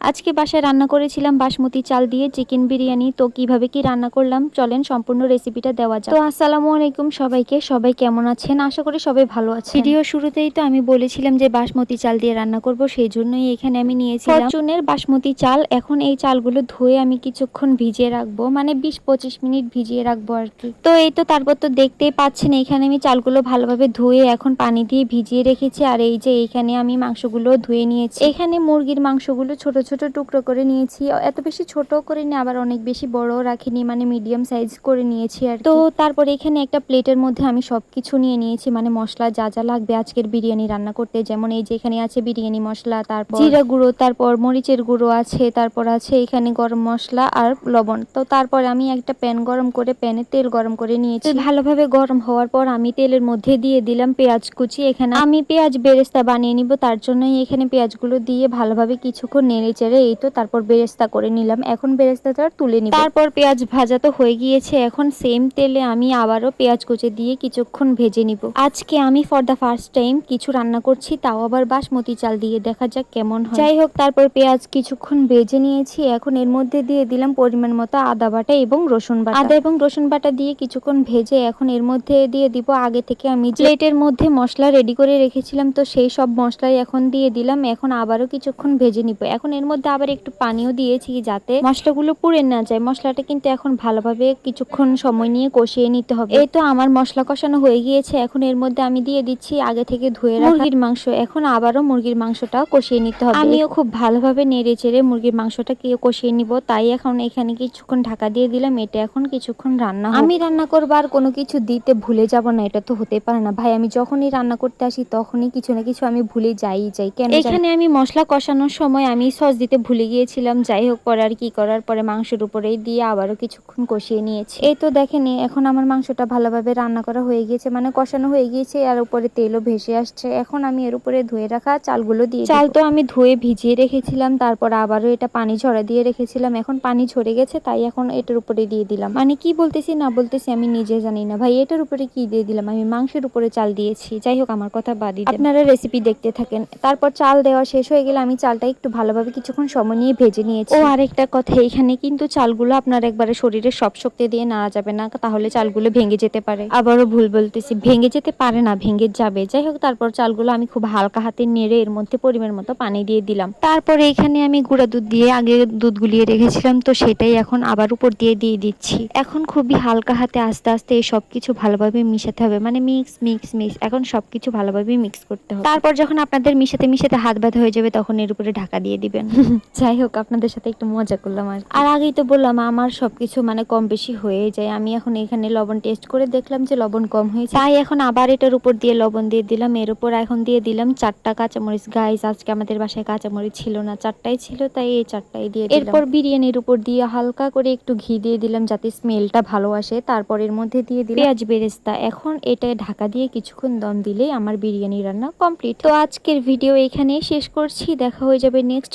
আজকে বাসায় রান্না করেছিলাম বাসমতি চাল দিয়ে চিকেন বিরিয়ানি। তো কীভাবে কি রান্না করলাম? চলেন সম্পূর্ণ রেসিপিটা দেওয়া যাক। তো আসসালামু আলাইকুম সবাইকে। সবাই কেমন আছেন? আশা করি সবাই ভালো আছে ভিডিও শুরুতেই তো আমি বলেছিলাম যে বাসমতি চাল দিয়ে রান্না করব, সেই জন্যই এখানে আমি নিয়েছিলাম। ফরচুনের বাসমতি চাল, এখন এই চালগুলো ধুয়ে আমি কিছুক্ষণ ভিজিয়ে রাখব মানে বিশ পঁচিশ মিনিট ভিজিয়ে রাখব আর কি। তো এই তো তারপর তো দেখতেই পাচ্ছেন, এখানে আমি চালগুলো ভালোভাবে ধুয়ে এখন পানি দিয়ে ভিজিয়ে রেখেছি। আর এই যে এইখানে আমি মাংসগুলো ধুয়ে নিয়েছি। এখানে মুরগির মাংসগুলো ছোট ছোট টুকরো করে নিয়েছি। এত বেশি ছোট করে নিয়ে আবার অনেক বেশি বড় রাখিনি মানে মিডিয়াম সাইজ করে নিয়েছি আর তো তারপরে এখানে একটা প্লেটের মধ্যে আমি সবকিছু নিয়ে নিয়েছি মানে মশলা যা যা লাগবে আজকের বিরিয়ানি রান্না করতে। যেমন এই যে এখানে আছে বিরিয়ানি মশলা তারপর জিরা গুঁড়ো তারপর মরিচের গুঁড়ো আছে তারপর আছে এখানে গরম মশলা আর লবণ। তো তারপর আমি একটা প্যান গরম করে প্যানে তেল গরম করে নিয়েছি। ভালোভাবে গরম হওয়ার পর আমি তেলের মধ্যে দিয়ে দিলাম পেঁয়াজ কুচি। এখানে আমি পেঁয়াজ বেরেস্তা বানিয়ে নিব তার জন্যই এখানে পেঁয়াজগুলো দিয়ে ভালোভাবে কিছুক্ষণ নেড়ে চেড়ে এই তো তারপর বেরেস্তা করে নিলাম। এখন বেরেস্তাটা তুলে নিই তারপর পেঁয়াজ ভাজা তো হয়ে গিয়েছে এখন সেম তেলে আমি আবারও পেঁয়াজ কুচে দিয়ে কিছুক্ষণ ভেজে নিব। আজকে আমি ফর দ্য ফার্স্ট টাইম কিছু রান্না করছি তাও আবার বাসমতি চাল দিয়ে দেখা যাক কেমন হয়। যাই হোক তারপর পেঁয়াজ কিছুক্ষণ ভেজে নিয়েছি এখন এর মধ্যে দিয়ে দিলাম পরিমাণ মতো আদা বাটা এবং রসুন বাটা। আদা এবং রসুন বাটা দিয়ে কিছুক্ষণ ভেজে এখন এর মধ্যে দিয়ে দিব আগে থেকে আমি প্লেটের মধ্যে মশলা রেডি করে রেখেছিলাম তো সেই সব মশলাই এখন দিয়ে দিলাম এখন আবারও কিছুক্ষণ ভেজে নিব। এখন এর মধ্যে আবার একটু পানিও দিয়েছি যাতে মশলাগুলো পুড়ে না যায়। মশলাটা কিন্তু এখন ভালোভাবে কিছুক্ষণ সময় নিয়ে কষিয়ে নিতে হবে। এই তো আমার মশলা কষানো হয়ে গিয়েছে। এখন এর মধ্যে আমি দিয়ে দিচ্ছি আগে থেকে ধুয়ে রাখা মুরগির মাংস। এখন আবারও মুরগির মাংসটা কষিয়ে নিতে হবে। আমিও খুব ভালোভাবে নেড়ে চেড়ে মুরগির মাংসটা কষিয়ে নিব, তাই এখন এখানে কিছুক্ষণ ঢাকা দিয়ে দিলাম। এটা এখন কিছুক্ষণ রান্না আমি রান্না করব আর কোনো কিছু দিতে ভুলে যাব না। এটা তো হতে পারে না। ভাই, আমি যখনই রান্না করতে আসি, তখনই কিছু না কিছু আমি ভুলে যাই যাই। কেন এখানে আমি মশলা কষানোর সময় আমি সস দিতে ভুলে গিয়েছিলাম। যাই হোক পরে আর কি করার? পরে মাংসের উপরেই দিয়ে আবারও কিছুক্ষণ কষিয়ে নিয়েছি। এই তো দেখেন এখন আমার মাংসটা ভালোভাবে রান্না করা হয়ে গিয়েছে মানে কষানো হয়ে গিয়েছে আর উপরে তেলও ভেসে আসছে। এখন আমি এর উপরে ধুয়ে রাখা চালগুলো দিয়ে চাল তো আমি ধুয়ে ভিজিয়ে রেখেছিলাম তারপর আবারও এটা পানি ঝরা দিয়ে রেখেছিলাম। এখন পানি ঝরে গেছে তাই এখন এটার উপরে দিয়ে দিলাম। মানে কি বলতেছি না বলতেছি আমি নিজে জানি না। ভাই এটার উপরে কি দিয়ে দিলাম? আমি মাংসের উপরে চাল দিয়েছি। যাই হোক আমার কথা বাদই। আপনারা রেসিপি দেখতে থাকেন। তারপর চাল দেওয়া শেষ হয়ে গেলে আমি চালটা একটু ভালোভাবে কিছুক্ষণ সময় নিয়ে ভেজে নিয়েছি। ও আরেকটা কথা এখানে কিন্তু চালগুলো আপনার একবারে শরীরে সব শক্তি দিয়ে নাড়া যাবে না তাহলে চালগুলো ভেঙে যেতে পারে। আবারও ভুল বলতেছি ভেঙে যেতে পারে না ভেঙে যাবে। যাই হোক তারপর চালগুলো আমি খুব হালকা হাতে নেড়ে এর মধ্যে পরিমাণ মতো পানি দিয়ে দিলাম। তারপরে এখানে আমি গুঁড়া দুধ দিয়ে আগে দুধ গুলিয়ে রেখেছিলাম তো সেটাই এখন আবার উপর দিয়ে দিয়ে দিচ্ছি। এখন খুবই হালকা হাতে আস্তে আস্তে এই সব কিছু ভালোভাবে মিশাতে হবে মানে মিক্স মিক্স মিক্স এখন সবকিছু ভালোভাবে মিক্স করতে হবে। তারপর যখন আপনাদের মিশাতে মিশাতে হাত ব্যথা হয়ে যাবে তখন এর উপরে ঢাকা দিয়ে দিবেন। যাই হোক, আপনাদের সাথে একটু মজা করলাম আর আর আগেই তো বললাম, আমার সবকিছু মানে কম বেশি হয়ে যায়। আমি এখন এখানে লবণ টেস্ট করে দেখলাম যে লবণ কম হয়েছে। তাই এখন আবার এটার উপর দিয়ে লবণ দিয়ে দিলাম। এর উপর এখন দিয়ে দিলাম চারটা কাঁচামরিচ। গাইস আজকে আমাদের বাসায় কাঁচামরিচ ছিল না। চারটাই ছিল, তাই এই চারটাই দিয়ে এরপর বিরিয়ানির উপর দিয়ে হালকা করে একটু ঘি দিয়ে দিলাম যাতে স্মেলটা ভালো আসে। তারপর এর মধ্যে দিয়ে দিলাম পেঁয়াজ বেরেস্তা। এখন এটা ঢাকা দিয়ে কিছুক্ষণ দম দিলেই আমার বিরিয়ানি রান্না কমপ্লিট তো আজকের ভিডিও এখানেই শেষ করছি। দেখা হয়ে যাবে নেক্সট